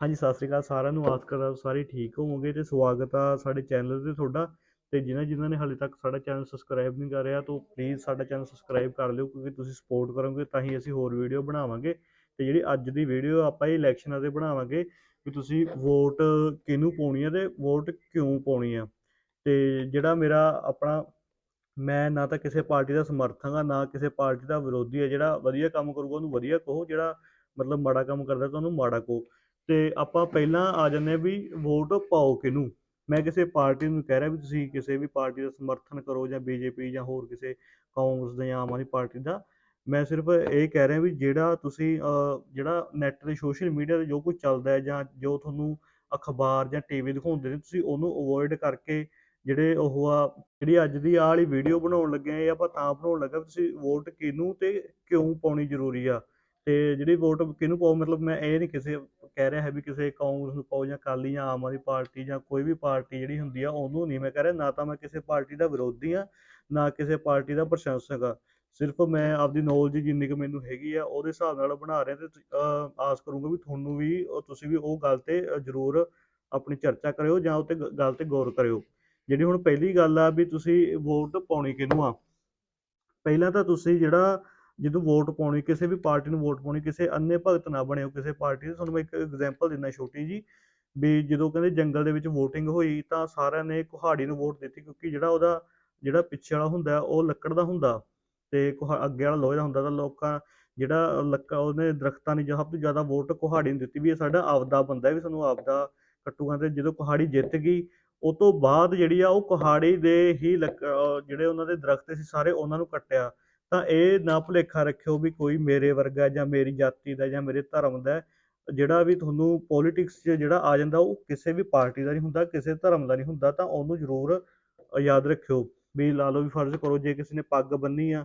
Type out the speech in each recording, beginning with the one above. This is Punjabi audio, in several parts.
ਹਾਂਜੀ, ਸਤਿ ਸ਼੍ਰੀ ਅਕਾਲ ਸਾਰਿਆਂ ਨੂੰ। ਆਸ ਕਰਦਾ ਸਾਰੇ ਠੀਕ ਹੋਵੋਗੇ ਤੇ ਸਵਾਗਤ ਆ ਸਾਡੇ ਚੈਨਲ ਤੇ ਤੁਹਾਡਾ। ਤੇ ਜਿਨ੍ਹਾਂ ਜਿਨ੍ਹਾਂ ਨੇ ਹਾਲੇ ਤੱਕ ਸਾਡਾ ਚੈਨਲ ਸਬਸਕ੍ਰਾਈਬ ਨਹੀਂ ਕਰ ਰਿਹਾ ਤਾਂ ਪਲੀਜ਼ ਸਾਡਾ ਚੈਨਲ ਸਬਸਕ੍ਰਾਈਬ ਕਰ ਲਿਓ ਕਿਉਂਕਿ ਤੁਸੀਂ ਸਪੋਰਟ ਕਰੋਗੇ ਤਾਂ ਹੀ ਅਸੀਂ ਹੋਰ ਵੀਡੀਓ ਬਣਾਵਾਂਗੇ। ਤੇ ਜਿਹੜੀ ਅੱਜ ਦੀ ਵੀਡੀਓ ਆਪਾਂ ਇਹ ਇਲੈਕਸ਼ਨਾਂ ਤੇ ਬਣਾਵਾਂਗੇ ਵੀ ਤੁਸੀਂ ਵੋਟ ਕਿਹਨੂੰ ਪਾਉਣੀ ਹੈ ਤੇ ਵੋਟ ਕਿਉਂ ਪਾਉਣੀ ਆ। ਤੇ ਜਿਹੜਾ ਮੇਰਾ ਆਪਣਾ, ਮੈਂ ਨਾ ਤਾਂ ਕਿਸੇ ਪਾਰਟੀ ਦਾ ਸਮਰਥਕ ਆ, ਨਾ ਕਿਸੇ ਪਾਰਟੀ ਦਾ ਵਿਰੋਧੀ ਆ, ਜਿਹੜਾ ਵਧੀਆ ਕੰਮ ਕਰੂਗਾ ਉਹਨੂੰ ਵਧੀਆ ਕਹੋ, ਜਿਹੜਾ ਮਤਲਬ ਮਾੜਾ ਕੰਮ ਕਰਦਾ ਤਾਂ ਉਹਨੂੰ ਮਾੜਾ ਕਹੋ। ਤੇ ਆਪਾਂ ਪਹਿਲਾਂ ਆ ਜਾਂਦੇ ਹਾਂ ਵੀ ਵੋਟ ਪਾਓ ਕਿਹਨੂੰ? ਮੈਂ ਕਿਸੇ ਪਾਰਟੀ ਨੂੰ ਕਹਿ ਰਿਹਾ ਵੀ ਤੁਸੀਂ ਕਿਸੇ ਵੀ ਪਾਰਟੀ ਦਾ ਸਮਰਥਨ ਕਰੋ ਜਾਂ ਬੀਜੇਪੀ ਜਾਂ ਹੋਰ ਕਿਸੇ ਕਾਂਗਰਸ ਦਾ ਜਾਂ ਆਮ ਆਦਮੀ ਪਾਰਟੀ ਦਾ। ਮੈਂ ਸਿਰਫ ਇਹ ਕਹਿ ਰਿਹਾ ਵੀ ਜਿਹੜਾ ਤੁਸੀਂ ਜਿਹੜਾ ਨੈੱਟ ਤੇ ਸੋਸ਼ਲ ਮੀਡੀਆ ਤੇ ਜੋ ਕੁਝ ਚੱਲਦਾ ਹੈ ਜਾਂ ਜੋ ਤੁਹਾਨੂੰ ਅਖਬਾਰ ਜਾਂ ਟੀਵੀ ਦਿਖਾਉਂਦੇ ਨੇ, ਤੁਸੀਂ ਉਹਨੂੰ ਅਵੋਇਡ ਕਰਕੇ ਜਿਹੜੇ ਉਹ ਆ, ਜਿਹੜੀ ਅੱਜ ਦੀ ਆਹ ਵਾਲੀ ਵੀਡੀਓ ਬਣਾਉਣ ਲੱਗੇ ਆ, ਇਹ ਆਪਾਂ ਤਾਂ ਬਣਾਉਣ ਲੱਗਾ ਵੀ ਤੁਸੀਂ ਵੋਟ ਕਿਹਨੂੰ ਤੇ ਕਿਉਂ ਪਾਉਣੀ ਜ਼ਰੂਰੀ ਆ? ਤੇ ਜਿਹੜੀ ਵੋਟ ਕਿਹਨੂੰ ਪਾਓ, ਮਤਲਬ ਮੈਂ ਇਹ ਨਹੀਂ ਕਿਸੇ ਕਹਿ ਰਿਹਾ ਹੈ ਵੀ ਕਿਸੇ ਕਾਂਗਰਸ ਨੂੰ ਪਾਓ ਜਾਂ ਅਕਾਲੀ ਜਾਂ ਆਮ ਆਦਮੀ ਪਾਰਟੀ ਜਾਂ ਕੋਈ ਵੀ ਪਾਰਟੀ ਜਿਹੜੀ ਹੁੰਦੀ ਆ, ਉਹਨੂੰ ਨਹੀਂ ਮੈਂ ਕਹਿ ਰਿਹਾ, ਨਾ ਤਾਂ ਮੈਂ ਕਿਸੇ ਪਾਰਟੀ ਦਾ ਵਿਰੋਧੀ ਆ, ਨਾ ਕਿਸੇ ਪਾਰਟੀ ਦਾ ਪ੍ਰਸ਼ੰਸਕ ਆ। ਸਿਰਫ ਮੈਂ ਆਪਦੀ ਨੌਲੇਜ ਜਿੰਨੀ ਕੁ ਮੈਨੂੰ ਹੈਗੀ ਆ, ਉਹਦੇ ਹਿਸਾਬ ਨਾਲ ਬਣਾ ਰਿਹਾ ਤੇ ਅਹ ਆਸ ਕਰੂੰਗਾ ਵੀ ਤੁਹਾਨੂੰ ਵੀ ਤੁਸੀਂ ਵੀ ਉਹ ਗੱਲ ਤੇ ਜ਼ਰੂਰ ਆਪਣੀ ਚਰਚਾ ਕਰਿਓ ਜਾਂ ਉਹ ਤੇ ਗੱਲ ਤੇ ਗੌਰ ਕਰਿਓ। ਜਿਹੜੀ ਹੁਣ ਪਹਿਲੀ ਗੱਲ ਆ ਵੀ ਤੁਸੀਂ ਵੋਟ ਪਾਉਣੀ ਕਿਹਨੂੰ ਆ? ਪਹਿਲਾਂ ਤਾਂ ਤੁਸੀਂ ਜਿਹੜਾ ਜਦੋਂ ਵੋਟ ਪਾਉਣੀ, ਕਿਸੇ ਵੀ ਪਾਰਟੀ ਨੂੰ ਵੋਟ ਪਾਉਣੀ, ਕਿਸੇ ਅੰਨੇ ਭਗਤ ਨਾ ਬਣਿਓ ਕਿਸੇ ਪਾਰਟੀ ਦੇ। ਤੁਹਾਨੂੰ ਮੈਂ ਇੱਕ ਐਗਜ਼ਾਮਪਲ ਦਿੰਦਾ ਛੋਟੀ ਜੀ ਵੀ ਜਦੋਂ ਕਹਿੰਦੇ ਜੰਗਲ ਦੇ ਵਿੱਚ ਵੋਟਿੰਗ ਹੋਈ ਤਾਂ ਸਾਰਿਆਂ ਨੇ ਕੁਹਾੜੀ ਨੂੰ ਵੋਟ ਦਿੱਤੀ ਕਿਉਂਕਿ ਜਿਹੜਾ ਉਹਦਾ, ਜਿਹੜਾ ਪਿੱਛੇ ਵਾਲਾ ਹੁੰਦਾ ਉਹ ਲੱਕੜ ਦਾ ਹੁੰਦਾ ਤੇ ਕੁਹਾ, ਅੱਗੇ ਵਾਲਾ ਲੋਹੇ ਦਾ ਹੁੰਦਾ ਤਾਂ ਲੋਕਾਂ, ਜਿਹੜਾ ਲੱਕਾ ਉਹਨੇ ਦਰਖਤਾਂ ਨੇ ਸਭ ਤੋਂ ਜ਼ਿਆਦਾ ਵੋਟ ਕੁਹਾੜੀ ਨੂੰ ਦਿੱਤੀ ਵੀ ਇਹ ਸਾਡਾ ਆਪਦਾ ਬੰਦਾ ਵੀ ਸਾਨੂੰ ਆਪਦਾ ਕੱਟੂਗਾ ਤੇ ਜਦੋਂ ਕੁਹਾੜੀ ਜਿੱਤ ਗਈ, ਉਹ ਤੋਂ ਬਾਅਦ ਜਿਹੜੀ ਆ ਉਹ ਕੁਹਾੜੀ ਦੇ ਹੀ ਲੱਕ- ਜਿਹੜੇ ਉਹਨਾਂ ਦੇ ਦਰਖਤ ਸੀ, ਸਾਰੇ ਉਹਨਾਂ ਨੂੰ ਕੱਟਿਆ। ਤਾਂ ਇਹ ਨਾ ਭੁਲੇਖਾ ਰੱਖਿਓ ਵੀ ਕੋਈ ਮੇਰੇ ਵਰਗਾ ਜਾਂ ਮੇਰੀ ਜਾਤੀ ਦਾ ਜਾਂ ਮੇਰੇ ਧਰਮ ਦਾ ਜਿਹੜਾ ਵੀ ਤੁਹਾਨੂੰ ਪੋਲਿਟਿਕਸ 'ਚ ਜਿਹੜਾ ਆ ਜਾਂਦਾ ਉਹ ਕਿਸੇ ਵੀ ਪਾਰਟੀ ਦਾ ਨਹੀਂ ਹੁੰਦਾ, ਕਿਸੇ ਧਰਮ ਦਾ ਨਹੀਂ ਹੁੰਦਾ, ਤਾਂ ਉਹਨੂੰ ਜ਼ਰੂਰ ਯਾਦ ਰੱਖਿਓ। ਵੀ ਲਾ ਲਓ ਵੀ ਫਰਜ਼ ਕਰੋ ਜੇ ਕਿਸੇ ਨੇ ਪੱਗ ਬੰਨੀ ਆ,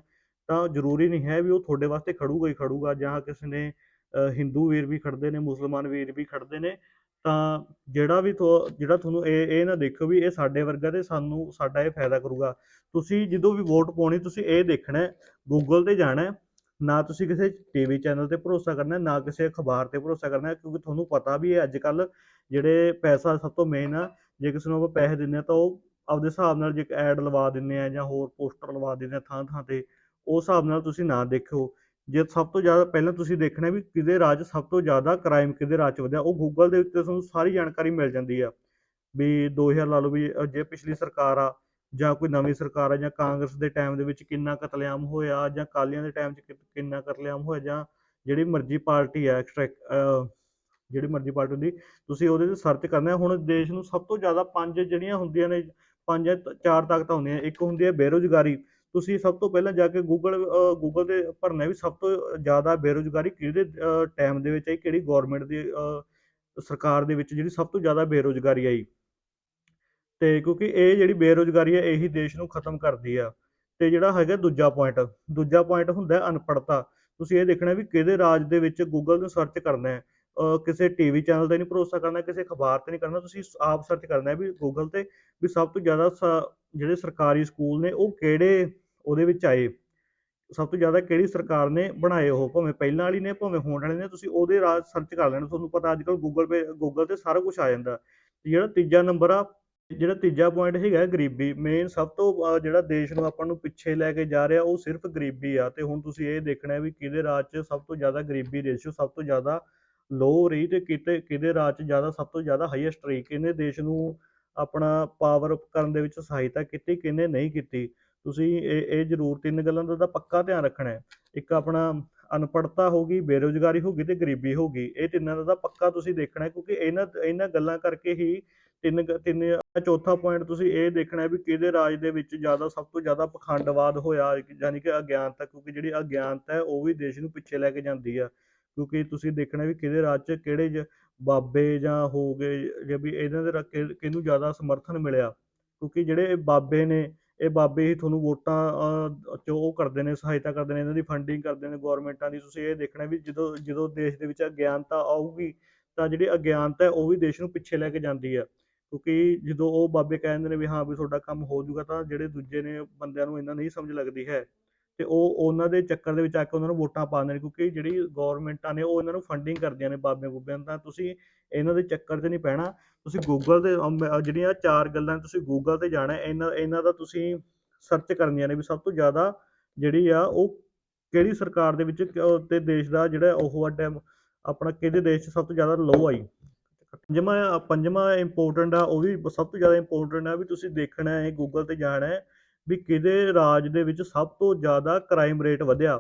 ਤਾਂ ਜ਼ਰੂਰੀ ਨਹੀਂ ਹੈ ਵੀ ਉਹ ਤੁਹਾਡੇ ਵਾਸਤੇ ਖੜੂਗਾ ਹੀ ਖੜੂਗਾ ਜਾਂ ਕਿਸੇ ਨੇ ਹਿੰਦੂ ਵੀਰ ਵੀ ਖੜਦੇ ਨੇ, ਮੁਸਲਮਾਨ ਵੀਰ ਵੀ ਖੜਦੇ ਨੇ ਤਾਂ ਜਿਹੜਾ ਵੀ ਤੁਹਾ- ਜਿਹੜਾ ਤੁਹਾਨੂੰ ਇਹ ਇਹ ਨਾ ਦੇਖੋ ਵੀ ਇਹ ਸਾਡੇ ਵਰਗਾ ਤੇ ਸਾਨੂੰ, ਸਾਡਾ ਇਹ ਫਾਇਦਾ ਕਰੂਗਾ। ਤੁਸੀਂ ਜਦੋਂ ਵੀ ਵੋਟ ਪਾਉਣੀ, ਤੁਸੀਂ ਇਹ ਦੇਖਣਾ ਗੂਗਲ ਤੇ ਜਾਣਾ ਨਾ ਤੁਸੀਂ ਕਿਸੇ ਟੀਵੀ ਚੈਨਲ ਤੇ ਭਰੋਸਾ ਕਰਨਾ ਨਾ ਕਿਸੇ ਅਖਬਾਰ ਤੇ ਭਰੋਸਾ ਕਰਨਾ ਕਿਉਂਕਿ ਤੁਹਾਨੂੰ ਪਤਾ ਵੀ ਹੈ ਅੱਜ ਕੱਲ ਜਿਹੜੇ ਪੈਸਾ ਸਭ ਤੋਂ ਮੇਨ ਆ, ਜੇ ਕਿਸੇ ਨੂੰ ਆਪਾਂ ਪੈਸੇ ਦਿੰਨੇ ਆ ਤਾਂ ਉਹ ਆਪਦੇ ਹਿਸਾਬ ਨਾਲ ਜੇ ਐਡ ਲਵਾ ਦਿੰਨੇ ਆ ਜਾਂ ਹੋਰ ਪੋਸਟਰ ਲਵਾ ਦਿੰਨੇ ਆ ਥਾਂ ਥਾਂ ਤੇ, ਉਸ ਹਿਸਾਬ ਨਾਲ ਤੁਸੀਂ ਨਾ ਦੇਖਿਓ। ਜੇ ਸਭ ਤੋਂ ਜ਼ਿਆਦਾ ਪਹਿਲਾਂ ਤੁਸੀਂ ਦੇਖਣਾ ਵੀ ਕਿਹਦੇ ਰਾਜ ਸਭ ਤੋਂ ਜ਼ਿਆਦਾ ਕ੍ਰਾਈਮ ਕਿਹਦੇ ਰਾਜ ਚ ਵਧਿਆ, ਉਹ ਗੂਗਲ ਦੇ ਉੱਤੇ ਤੁਹਾਨੂੰ ਸਾਰੀ ਜਾਣਕਾਰੀ ਮਿਲ ਜਾਂਦੀ ਆ। ਵੀ 2000 ਲਾ ਲਓ ਵੀ ਜੇ ਪਿਛਲੀ ਸਰਕਾਰ ਆ, ਜਾਂ ਕੋਈ ਨਵੀਂ ਸਰਕਾਰ ਆ, ਜਾਂ ਕਾਂਗਰਸ ਦੇ ਟਾਈਮ ਦੇ ਵਿੱਚ ਕਿੰਨਾ ਕਤਲੇਆਮ ਹੋਇਆ, ਜਾਂ ਅਕਾਲੀਆਂ ਦੇ ਟਾਈਮ 'ਚ ਕਿ- ਕਿੰਨਾ ਕਤਲੇਆਮ ਹੋਇਆ, ਜਾਂ ਜਿਹੜੀ ਮਰਜ਼ੀ ਪਾਰਟੀ ਆ ਐਕਸਟਰਾ ਜਿਹੜੀ ਮਰਜ਼ੀ ਪਾਰਟੀ ਹੁੰਦੀ, ਤੁਸੀਂ ਉਹਦੇ ਤੇ ਸਰਚ ਕਰਨਾ ਹੁਣ ਦੇਸ਼ ਨੂੰ ਸਭ ਤੋਂ ਜ਼ਿਆਦਾ ਪੰਜ ਜਿਹੜੀਆਂ ਹੁੰਦੀਆਂ ਨੇ, ਪੰਜ ਚਾਰ ਤਾਕਤਾਂ ਹੁੰਦੀਆਂ, ਇੱਕ ਹੁੰਦੀ ਹੈ ਬੇਰੁਜ਼ਗਾਰੀ ਤੁਸੀਂ ਸਭ ਤੋਂ ਪਹਿਲਾਂ ਜਾ ਕੇ ਗੂਗਲ ਗੂਗਲ ਤੇ ਭਰਨਾ ਵੀ ਸਭ ਤੋਂ ਜ਼ਿਆਦਾ ਬੇਰੁਜ਼ਗਾਰੀ ਕਿਹਦੇ ਟਾਈਮ ਦੇ ਵਿੱਚ ਆਈ? ਕਿਹੜੀ ਗਵਰਨਮੈਂਟ ਦੀ ਸਰਕਾਰ ਦੇ ਵਿੱਚ ਜਿਹੜੀ ਸਭ ਤੋਂ ਜ਼ਿਆਦਾ ਬੇਰੁਜ਼ਗਾਰੀ ਆਈ? ਤੇ ਕਿਉਂਕਿ ਇਹ ਜਿਹੜੀ ਬੇਰੁਜ਼ਗਾਰੀ ਹੈ ਇਹੀ ਦੇਸ਼ ਨੂੰ ਖਤਮ ਕਰਦੀ ਆ। ਤੇ ਜਿਹੜਾ ਹੈਗਾ ਦੂਜਾ ਪੁਆਇੰਟ ਦੂਜਾ ਪੁਆਇੰਟ ਹੁੰਦਾ ਹੈ ਅਨਪੜ੍ਹਤਾ। ਤੁਸੀਂ ਇਹ ਦੇਖਣਾ ਵੀ ਕਿਹਦੇ ਰਾਜ ਦੇ ਵਿੱਚ ਗੂਗਲ ਨੂੰ ਸਰਚ ਕਰਨਾ ਹੈ? ਅ, ਕਿਸੇ ਟੀਵੀ ਚੈਨਲ ਤੇ ਨਹੀਂ ਭਰੋਸਾ ਕਰਨਾ ਕਿਸੇ ਅਖਬਾਰ ਤੇ ਨਹੀਂ ਕਰਨਾ ਤੁਸੀਂ ਆਪ ਸਰਚ ਕਰਨਾ ਹੈ ਵੀ ਗੂਗਲ ਤੇ ਵੀ ਸਭ ਤੋਂ ਜ਼ਿਆਦਾ ਸ- ਜਿਹੜੇ ਸਰਕਾਰੀ ਸਕੂਲ ਨੇ ਉਹ ਕਿਹੜੇ ਉਹਦੇ ਵਿੱਚ ਆਏ। ਸਭ ਤੋਂ ਜ਼ਿਆਦਾ ਕਿਹੜੀ ਸਰਕਾਰ ਨੇ ਬਣਾਏ ਉਹ? ਭਾਵੇਂ ਪਹਿਲਾਂ ਵਾਲੀ ਨੇ, ਭਾਵੇਂ ਹੁਣ ਵਾਲੀ ਨੇ, ਤੁਸੀਂ ਉਹਦੇ ਰਾਜ ਸਰਚ ਕਰ ਲੈਣਾ, ਤੁਹਾਨੂੰ ਪਤਾ ਅੱਜ ਕੱਲ ਗੂਗਲ ਪੇ ਗੂਗਲ ਤੇ ਸਾਰਾ ਕੁਝ ਆ ਜਾਂਦਾ। ਤੇ ਜਿਹੜਾ ਤੀਜਾ ਨੰਬਰ ਆ, ਜਿਹੜਾ ਤੀਜਾ ਪੁਆਇੰਟ ਹੈਗਾ ਗਰੀਬੀ ਮੇਨ ਸਭ ਤੋਂ ਜਿਹੜਾ ਦੇਸ਼ ਨੂੰ ਆਪਾਂ ਨੂੰ ਪਿੱਛੇ ਲੈ ਕੇ ਜਾ ਰਿਹਾ, ਉਹ ਸਿਰਫ ਗਰੀਬੀ ਆ। ਤੇ ਹੁਣ ਤੁਸੀਂ ਇਹ ਦੇਖਣਾ ਵੀ ਕਿਹਦੇ ਰਾਜ 'ਚ ਸਭ ਤੋਂ ਜ਼ਿਆਦਾ ਗਰੀਬੀ ਰੇਸ਼ੋ ਸਭ ਤੋਂ ਜ਼ਿਆਦਾ ਲੋ ਰਹੀ ਤੇ ਕਿਤੇ, ਕਿਹਦੇ ਰਾਜ 'ਚ ਜ਼ਿਆਦਾ, ਸਭ ਤੋਂ ਜ਼ਿਆਦਾ ਹਾਈਐਸਟ ਰਹੀ? ਕਿਹਨੇ ਦੇਸ਼ ਨੂੰ ਆਪਣਾ ਪਾਵਰ ਕਰਨ ਦੇ ਵਿੱਚ ਸਹਾਇਤਾ ਕੀਤੀ, ਕਿਹਨੇ ਨਹੀਂ ਕੀਤੀ? ਤੁਸੀਂ ਇਹ ਇਹ ਜ਼ਰੂਰ ਤਿੰਨ ਗੱਲਾਂ ਦਾ ਤਾਂ ਪੱਕਾ ਧਿਆਨ ਰੱਖਣਾ ਹੈ। ਇੱਕ ਆਪਣਾ ਅਨਪੜ੍ਹਤਾ ਹੋਗੀ ਬੇਰੁਜ਼ਗਾਰੀ ਹੋਗੀ ਤੇ ਗਰੀਬੀ ਹੋਗੀ ਇਹ ਤਿੰਨਾਂ ਦਾ ਤਾਂ ਪੱਕਾ ਤੁਸੀਂ ਦੇਖਣਾ ਕਿਉਂਕਿ ਇਹਨਾਂ ਇਹਨਾਂ ਗੱਲਾਂ ਕਰਕੇ ਹੀ ਤਿੰਨ ਤਿੰਨ ਚੌਥਾ ਪੁਆਇੰਟ ਤੁਸੀਂ ਇਹ ਦੇਖਣਾ ਵੀ ਕਿਹਦੇ ਰਾਜ ਦੇ ਵਿੱਚ ਜ਼ਿਆਦਾ, ਸਭ ਤੋਂ ਜ਼ਿਆਦਾ ਪਖੰਡਵਾਦ ਹੋਇਆ, ਯਾਨੀ ਕਿ ਅਗਿਆਨਤਾ ਕਿਉਂਕਿ ਜਿਹੜੀ ਅਗਿਆਨਤਾ ਹੈ ਉਹ ਵੀ ਦੇਸ਼ ਨੂੰ ਪਿੱਛੇ ਲੈ ਕੇ ਜਾਂਦੀ ਆ। ਕਿਉਂਕਿ ਤੁਸੀਂ ਦੇਖਣਾ ਵੀ ਕਿਹਦੇ ਰਾਜ 'ਚ ਕਿਹੜੇ ਜ- ਬਾਬੇ ਜਾਂ ਹੋ ਗਏ, ਜੇ ਵੀ ਇਹਨਾਂ ਦੇ ਕਿਹਨੂੰ ਜ਼ਿਆਦਾ ਸਮਰਥਨ ਮਿਲਿਆ। ਕਿਉਂਕਿ ਜਿਹੜੇ ਬਾਬੇ ਨੇ ਇਹ ਬਾਬੇ ਹੀ ਤੁਹਾਨੂੰ ਵੋਟਾਂ ਅਹ, ਉਹ ਕਰਦੇ ਨੇ ਸਹਾਇਤਾ ਕਰਦੇ ਨੇ ਇਹਨਾਂ ਦੀ ਫੰਡਿੰਗ ਕਰਦੇ ਨੇ ਗਵਰਨਮੈਂਟਾਂ ਦੀ ਤੁਸੀਂ ਇਹ ਦੇਖਣਾ ਵੀ ਜਦੋਂ ਜਦੋਂ ਦੇਸ਼ ਦੇ ਵਿੱਚ ਅਗਿਆਨਤਾ ਆਊਗੀ ਤਾਂ ਜਿਹੜੀ ਅਗਿਆਨਤਾ ਹੈ ਉਹ ਵੀ ਦੇਸ਼ ਨੂੰ ਪਿੱਛੇ ਲੈ ਕੇ ਜਾਂਦੀ ਆ ਕਿਉਂਕਿ ਜਦੋਂ ਉਹ ਬਾਬੇ ਕਹਿੰਦੇ ਨੇ ਵੀ ਹਾਂ ਵੀ ਤੁਹਾਡਾ ਕੰਮ ਹੋ ਜਾਊਗਾ ਤਾਂ ਜਿਹੜੇ ਦੂਜੇ ਨੇ ਬੰਦਿਆਂ ਨੂੰ ਇਹਨਾਂ ਨਹੀਂ ਸਮਝ ਲੱਗਦੀ ਹੈ। ਤੇ ਉਹ ਉਹਨਾਂ ਦੇ ਚੱਕਰ ਦੇ ਵਿੱਚ ਆ ਕੇ ਉਹਨਾਂ ਨੂੰ ਵੋਟਾਂ ਪਾਉਂਦੇ ਨੇ, ਕਿਉਂਕਿ ਜਿਹੜੀ ਗਵਰਨਮੈਂਟਾਂ ਨੇ, ਉਹ ਇਹਨਾਂ ਨੂੰ ਫੰਡਿੰਗ ਕਰਦੀਆਂ ਨੇ ਬਾਬਿਆਂ ਬੂਬਿਆਂ ਦਾ ਤੁਸੀਂ ਇਹਨਾਂ ਦੇ ਚੱਕਰ 'ਚ ਨਹੀਂ ਪੈਣਾ। ਤੁਸੀਂ ਗੂਗਲ ਤੇ ਜਿਹੜੀਆਂ ਚਾਰ ਗੱਲਾਂ ਤੁਸੀਂ ਗੂਗਲ ਤੇ ਜਾਣਾ, ਇਹਨਾਂ ਇਹਨਾਂ ਦਾ ਤੁਸੀਂ ਸਰਚ ਕਰਨੀਆਂ ਨੇ ਵੀ ਸਭ ਤੋਂ ਜ਼ਿਆਦਾ ਜਿਹੜੀ ਆ, ਉਹ ਕਿਹੜੀ ਸਰਕਾਰ ਦੇ ਵਿੱਚ ਕ- ਤੇ ਦੇਸ਼ ਦਾ ਜਿਹੜਾ ਉਹ ਆ ਆਪਣਾ ਕਿਹਦੇ ਦੇਸ਼ 'ਚ ਸਭ ਤੋਂ ਜ਼ਿਆਦਾ ਲੋ ਆਈ? ਪੰਜਵਾਂ ਪੰਜਵਾਂ ਇੰਪੋਰਟੈਂਟ ਆ, ਉਹ ਵੀ ਸਭ ਤੋਂ ਜ਼ਿਆਦਾ ਇੰਪੋਰਟੈਂਟ ਆ ਵੀ ਤੁਸੀਂ ਦੇਖਣਾ ਹੈ ਗੂਗਲ ਤੇ ਜਾਣਾ ਹੈ। ਵੀ ਕਿਹਦੇ ਰਾਜ ਦੇ ਵਿੱਚ ਸਭ ਤੋਂ ਜ਼ਿਆਦਾ ਕ੍ਰਾਈਮ ਰੇਟ ਵਧਿਆ?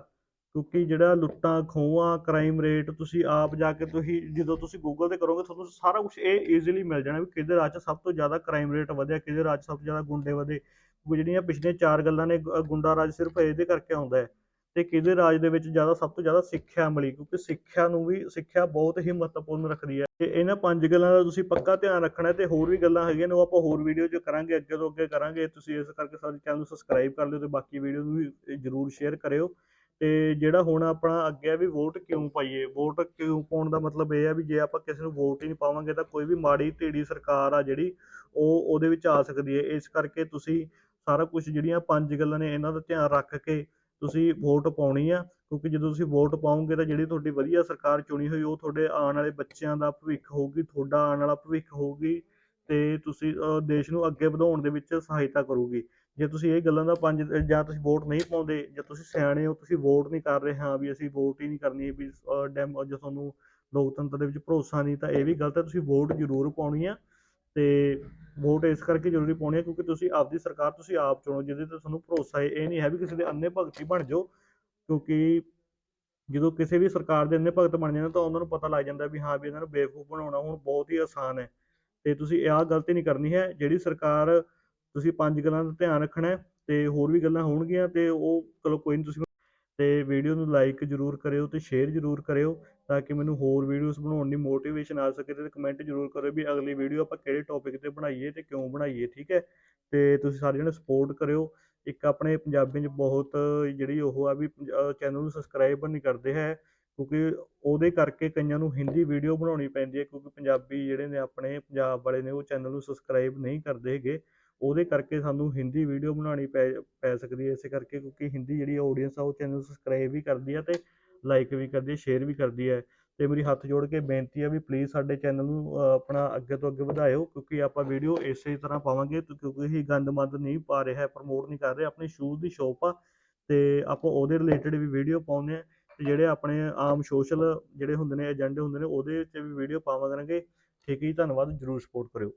ਕਿਉਂਕਿ ਜਿਹੜਾ ਲੁੱਟਾਂ, ਖੋਹਾਂ ਕ੍ਰਾਈਮ ਰੇਟ ਤੁਸੀਂ ਆਪ ਜਾ ਕੇ ਤੁਸੀਂ ਜਦੋਂ ਤੁਸੀਂ ਗੂਗਲ ਤੇ ਕਰੋਗੇ ਤੁਹਾਨੂੰ ਸਾਰਾ ਕੁਝ ਇਹ ਈਜ਼ੀਲੀ ਮਿਲ ਜਾਣਾ ਵੀ ਕਿਹਦੇ ਰਾਜ 'ਚ ਸਭ ਤੋਂ ਜ਼ਿਆਦਾ ਕ੍ਰਾਈਮ ਰੇਟ ਵਧਿਆ, ਕਿਹਦੇ ਰਾਜ 'ਚ ਸਭ ਤੋਂ ਜ਼ਿਆਦਾ ਗੁੰਡੇ ਵਧੇ। ਜਿਹੜੀਆਂ ਪਿਛਲੀਆਂ ਚਾਰ ਗੱਲਾਂ ਨੇ ਗੁੰਡਾ ਰਾਜ ਸਿਰਫ ਇਹਦੇ ਕਰਕੇ ਆਉਂਦਾ ਹੈ। ਤੇ ਕਿਹਦੇ ਰਾਜ ਦੇ ਵਿੱਚ ਜ਼ਿਆਦਾ ਸਭ ਤੋਂ ਜ਼ਿਆਦਾ ਸਿੱਖਿਆ ਮਿਲੀ, ਕਿਉਂਕਿ ਸਿੱਖਿਆ ਨੂੰ ਵੀ, ਸਿੱਖਿਆ ਬਹੁਤ ਹੀ ਮਹੱਤਵਪੂਰਨ ਰੱਖਦੀ ਹੈ। ਤੇ ਇਹਨਾਂ ਪੰਜ ਗੱਲਾਂ ਦਾ ਤੁਸੀਂ ਪੱਕਾ ਧਿਆਨ ਰੱਖਣਾ ਹੈ ਤੇ ਹੋਰ ਵੀ ਗੱਲਾਂ ਹੈਗੀਆਂ ਨੇ, ਉਹ ਆਪਾਂ ਹੋਰ ਵੀਡੀਓ 'ਚ ਕਰਾਂਗੇ, ਅੱਗੇ ਤੋਂ ਅੱਗੇ ਕਰਾਂਗੇ। ਤੁਸੀਂ ਇਸ ਕਰਕੇ ਸਾਡੇ ਚੈਨਲ ਨੂੰ ਸਬਸਕ੍ਰਾਈਬ ਕਰ ਲਿਓ ਤੇ ਬਾਕੀ ਵੀਡੀਓ ਨੂੰ ਵੀ ਜਰੂਰ ਸ਼ੇਅਰ ਕਰਿਓ। ਤੇ ਜਿਹੜਾ ਹੁਣ ਆਪਣਾ ਅੱਗੇ ਆ ਵੀ ਵੋਟ ਕਿਉਂ ਪਾਈਏ? ਵੋਟ ਕਿਉਂ ਪਾਉਣ ਦਾ ਮਤਲਬ ਇਹ ਆ ਵੀ ਜੇ ਆਪਾਂ ਕਿਸੇ ਨੂੰ ਵੋਟ ਹੀ ਨਹੀਂ ਪਾਵਾਂਗੇ ਤਾਂ ਕੋਈ ਵੀ ਮਾੜੀ ਢੀੜੀ ਸਰਕਾਰ ਆ ਜਿਹੜੀ, ਉਹ ਉਹਦੇ ਵਿੱਚ ਆ ਸਕਦੀ ਹੈ। ਇਸ ਕਰਕੇ ਤੁਸੀਂ ਸਾਰਾ ਕੁਝ ਜਿਹੜੀਆਂ ਪੰਜ ਗੱਲਾਂ ਨੇ ਇਹਨਾਂ ਦਾ ਧਿਆਨ ਰੱਖ ਕੇ ਤੁਸੀਂ ਵੋਟ ਪਾਉਣੀ ਆ, ਕਿਉਂਕਿ ਜਦੋਂ ਤੁਸੀਂ ਵੋਟ ਪਾਓਗੇ ਤਾਂ ਜਿਹੜੀ ਤੁਹਾਡੀ ਵਧੀਆ ਸਰਕਾਰ ਚੁਣੀ ਹੋਈ, ਉਹ ਤੁਹਾਡੇ ਆਉਣ ਵਾਲੇ ਬੱਚਿਆਂ ਦਾ ਭਵਿੱਖ ਹੋਊਗੀ, ਤੁਹਾਡਾ ਆਉਣ ਵਾਲਾ ਭਵਿੱਖ ਹੋਊਗੀ ਤੇ ਤੁਸੀਂ ਦੇਸ਼ ਨੂੰ ਅੱਗੇ ਵਧਾਉਣ ਦੇ ਵਿੱਚ ਸਹਾਇਤਾ ਕਰੂਗੀ। ਜੇ ਤੁਸੀਂ ਇਹ ਗੱਲਾਂ ਦਾ ਪੰਜ, ਜਾਂ ਤੁਸੀਂ ਵੋਟ ਨਹੀਂ ਪਾਉਂਦੇ, ਜਾਂ ਤੁਸੀਂ ਸਿਆਣੇ ਹੋ, ਤੁਸੀਂ ਵੋਟ ਨਹੀਂ ਕਰ ਰਹੇ, ਹਾਂ ਵੀ ਅਸੀਂ ਵੋਟ ਹੀ ਨਹੀਂ ਕਰਨੀ, ਵੀ ਡੈਮ ਜੇ ਤੁਹਾਨੂੰ ਲੋਕਤੰਤਰ ਦੇ ਵਿੱਚ ਭਰੋਸਾ ਨਹੀਂ, ਤਾਂ ਇਹ ਵੀ ਗਲਤ ਹੈ, ਤੁਸੀਂ ਵੋਟ ਜ਼ਰੂਰ ਪਾਉਣੀ ਆ। ਤੇ ਵੋਟ ਇਸ ਕਰਕੇ ਜ਼ਰੂਰੀ ਪਾਉਣੀ ਹੈ ਕਿਉਂਕਿ ਤੁਸੀਂ ਆਪਦੀ ਸਰਕਾਰ ਤੁਸੀਂ ਆਪ ਚੁਣੋ, ਜਿਹਦੇ ਤੇ ਤੁਹਾਨੂੰ ਭਰੋਸਾ ਹੈ। ਇਹ ਨਹੀਂ ਹੈ ਵੀ ਕਿਸੇ ਦੇ ਅੰਨੇ ਭਗਤੀ ਬਣ ਜਾਓ, ਕਿਉਂਕਿ ਜਦੋਂ ਕਿਸੇ ਵੀ ਸਰਕਾਰ ਦੇ ਅੰਨੇ ਭਗਤ ਬਣ ਜਾਂਦੇ ਤਾਂ ਉਹਨਾਂ ਨੂੰ ਪਤਾ ਲੱਗ ਜਾਂਦਾ ਵੀ ਹਾਂ ਵੀ ਇਹਨਾਂ ਨੂੰ ਬੇਵਕੂਫ ਬਣਾਉਣਾ ਹੁਣ ਬਹੁਤ ਹੀ ਆਸਾਨ ਹੈ। ਤੇ ਤੁਸੀਂ ਆਹ ਗਲਤੀ ਨਹੀਂ ਕਰਨੀ ਹੈ, ਜਿਹੜੀ ਸਰਕਾਰ ਤੁਸੀਂ ਪੰਜ ਗੱਲਾਂ ਦਾ ਧਿਆਨ ਰੱਖਣਾ ਹੈ ਤੇ ਹੋਰ ਵੀ ਗੱਲਾਂ ਹੋਣਗੀਆਂ ਤੇ ਉਹ ਚਲੋ ਕੋਈ ਨਹੀਂ, ਤੁਸੀਂ ਤੇ ਵੀਡੀਓ ਨੂੰ ਲਾਈਕ ਜ਼ਰੂਰ ਕਰਿਓ ਤੇ ਸ਼ੇਅਰ ਜ਼ਰੂਰ ਕਰਿਓ। ਤਾਂ ਕਿ ਮੈਨੂੰ ਹੋਰ ਵੀਡੀਓਜ਼ ਬਣਾਉਣ ਦੀ ਮੋਟੀਵੇਸ਼ਨ ਆ ਸਕੇ ਤੇ ਕਮੈਂਟ ਜ਼ਰੂਰ ਕਰਿਓ ਵੀ ਅਗਲੀ ਵੀਡੀਓ ਆਪਾਂ ਕਿਹੜੇ ਟੌਪਿਕ ਤੇ ਬਣਾਈਏ ਤੇ ਕਿਉਂ ਬਣਾਈਏ, ਠੀਕ ਹੈ? ਤੇ ਤੁਸੀਂ ਸਾਰੇ ਜਣੇ ਸਪੋਰਟ ਕਰਿਓ। ਇੱਕ ਆਪਣੇ ਪੰਜਾਬੀਆਂ 'ਚ ਬਹੁਤ ਜਿਹੜੀ ਉਹ ਆ ਵੀ ਚੈਨਲ ਨੂੰ ਸਬਸਕ੍ਰਾਈਬ ਨਹੀਂ ਕਰਦੇ ਹੈ, ਕਿਉਂਕਿ ਉਹਦੇ ਕਰਕੇ ਕਈਆਂ ਨੂੰ ਹਿੰਦੀ ਵੀਡੀਓ ਬਣਾਉਣੀ ਪੈਂਦੀ ਹੈ, ਕਿਉਂਕਿ ਪੰਜਾਬੀ ਜਿਹੜੇ ਨੇ ਆਪਣੇ ਪੰਜਾਬ ਵਾਲੇ ਨੇ ਉਹ ਚੈਨਲ ਨੂੰ ਸਬਸਕ੍ਰਾਈਬ ਨਹੀਂ ਕਰਦੇ ਹੈਗੇ। ਉਹਦੇ ਕਰਕੇ ਸਾਨੂੰ ਹਿੰਦੀ ਵੀਡੀਓ ਬਣਾਉਣੀ ਪੈ ਪੈ ਸਕਦੀ ਹੈ, ਇਸੇ ਕਰਕੇ ਕਿਉਂਕਿ ਹਿੰਦੀ ਜਿਹੜੀ ਆਡੀਅנס ਆ ਉਹ ਚੈਨਲ ਸਬਸਕ੍ਰਾਈਬ ਵੀ ਕਰਦੀ ਆ ਤੇ ਲਾਈਕ ਵੀ ਕਰਦੀ ਹੈ ਸ਼ੇਅਰ ਵੀ ਕਰਦੀ ਹੈ ਤੇ ਮੇਰੀ ਹੱਥ ਜੋੜ ਕੇ ਬੇਨਤੀ ਹੈ ਵੀ ਪਲੀਜ਼ ਸਾਡੇ ਚੈਨਲ ਨੂੰ ਆਪਣਾ ਅੱਗੇ ਤੋਂ ਅੱਗੇ ਵਧਾਇਓ ਕਿਉਂਕਿ ਆਪਾਂ ਵੀਡੀਓ ਇਸੇ ਤਰ੍ਹਾਂ ਪਾਵਾਂਗੇ ਤੇ ਕਿਉਂਕਿ ਇਹ ਗੰਦਮੰਦ ਨਹੀਂ ਪਾ ਰਿਹਾ ਪ੍ਰਮੋਟ ਨਹੀਂ ਕਰ ਰਹੇ, ਆਪਣੀ ਸ਼ੂਜ਼ ਦੀ ਸ਼ੋਪ ਆ ਤੇ ਆਪਾਂ ਉਹਦੇ ਰਿਲੇਟਡ ਵੀ ਵੀਡੀਓ ਪਾਉਂਦੇ ਆ ਤੇ ਜਿਹੜੇ ਆਪਣੇ ਆਮ ਸੋਸ਼ਲ ਜਿਹੜੇ ਹੁੰਦੇ ਨੇ ਏਜੰਡੇ ਹੁੰਦੇ ਨੇ, ਉਹਦੇ 'ਤੇ ਵੀ ਵੀਡੀਓ ਪਾਵਾਂਗੇ। ਠੀਕ ਹੈ ਜੀ, ਧੰਨਵਾਦ, ਜਰੂਰ ਸਪੋਰਟ ਕਰਿਓ।